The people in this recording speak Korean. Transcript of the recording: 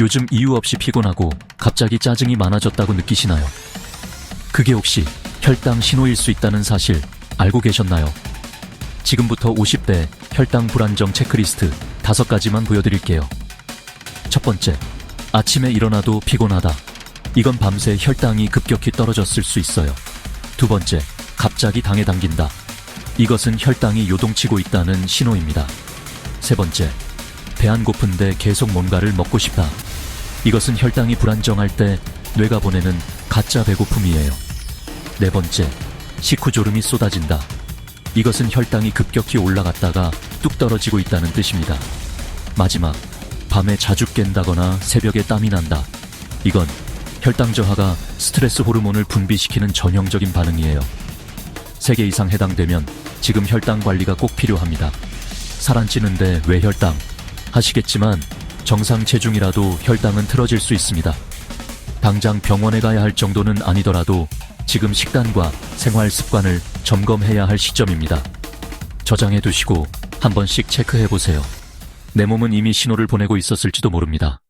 요즘 이유 없이 피곤하고 갑자기 짜증이 많아졌다고 느끼시나요? 그게 혹시 혈당 신호일 수 있다는 사실 알고 계셨나요? 지금부터 50대 혈당 불안정 체크리스트 5가지만 보여드릴게요. 첫 번째, 아침에 일어나도 피곤하다. 이건 밤새 혈당이 급격히 떨어졌을 수 있어요. 두 번째, 갑자기 당에 당긴다. 이것은 혈당이 요동치고 있다는 신호입니다. 세 번째, 배 안 고픈데 계속 뭔가를 먹고 싶다. 이것은 혈당이 불안정할 때 뇌가 보내는 가짜 배고픔이에요. 네 번째, 식후 졸음이 쏟아진다. 이것은 혈당이 급격히 올라갔다가 뚝 떨어지고 있다는 뜻입니다. 마지막, 밤에 자주 깬다거나 새벽에 땀이 난다. 이건 혈당 저하가 스트레스 호르몬을 분비시키는 전형적인 반응이에요. 3개 이상 해당되면 지금 혈당 관리가 꼭 필요합니다. 살 안 찌는데 왜 혈당? 하시겠지만 정상 체중이라도 혈당은 틀어질 수 있습니다. 당장 병원에 가야 할 정도는 아니더라도 지금 식단과 생활 습관을 점검해야 할 시점입니다. 저장해 두시고 한 번씩 체크해 보세요. 내 몸은 이미 신호를 보내고 있었을지도 모릅니다.